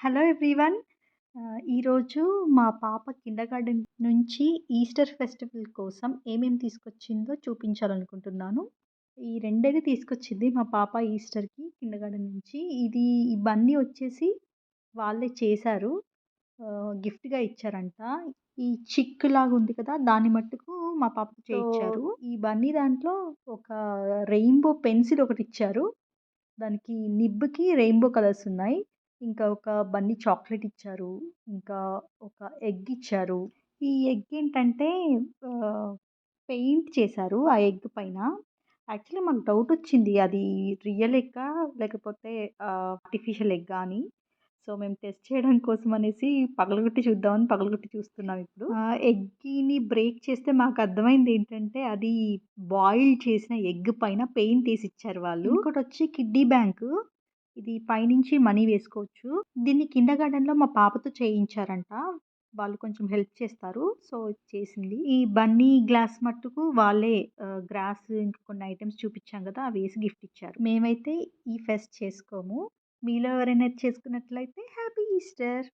Hello everyone. ఈరోజు మా పాప కిండర్‌గార్టెన్ నుంచి ఈస్టర్ ఫెస్టివల్ కోసం ఏమేమి తీసుకొచ్చిందో చూపించాలనుకుంటున్నాను. ఈ రెండేది తీసుకొచ్చింది మా పాప ఈస్టర్‌కి కిండర్‌గార్టెన్ నుంచి. ఇది ఈ బన్నీ వచ్చేసి వాళ్ళే చేశారు. గిఫ్ట్‌గా ఇచ్చారంట. ఈ చిక్కులాగా ఉంది కదా! దాన్ని మట్టుకు మా పాపకి చేయించారు. ఈ బన్నీ దాంట్లో ఒక రెయిన్‌బో పెన్సిల్ ఒకటిచ్చారు. దానికి నిబ్‌కి రెయిన్‌బో కలర్స్ ఉన్నాయి. ఇంకా ఒక బన్నీ చాక్లెట్ ఇచ్చారు. ఇంకా ఒక ఎగ్ ఇచ్చారు. ఈ ఎగ్ ఏంటంటే ఆహ్, పెయింట్ చేశారు ఆ ఎగ్ పైన. యాక్చువల్లీ మాకు డౌట్ వచ్చింది. అది రియల్ ఎగ్గా లేకపోతే ఆహ్, ఆర్టిఫిషియల్ ఎగ్గా అని. సో, మేము టెస్ట్ చేయడం కోసం అనేసి పగలగొట్టి చూద్దామని పగలగొట్టి చూస్తున్నాం ఇప్పుడు. ఆ ఎగ్‌ని బ్రేక్ చేస్తే మాకు అర్థమైంది ఏంటంటే అది బాయిల్ చేసిన ఎగ్ పైన పెయింట్ వేసి ఇచ్చారు వాళ్ళు. ఇంకోటొచ్చి కిడ్డీ బ్యాంకు. ఇది పైనుంచి మనీ వేసుకోవచ్చు. దీన్ని కిండర్‌గార్టెన్‌లో మా పాపతో చేయించారంట. వాళ్ళు కొంచెం హెల్ప్ చేస్తారు. సో, చేసింది. ఈ బన్నీ గ్లాస్ మట్టుకు వాళ్ళే గ్రాస్ ఇంకా కొన్ని ఐటమ్స్ చూపించాం కదా! అవేసి గిఫ్ట్ ఇచ్చారు. మేమైతే ఈ ఫెస్ట్ చేసుకోము. మీలో ఎవరైనా చేసుకున్నట్లయితే హ్యాపీ ఈస్టర్.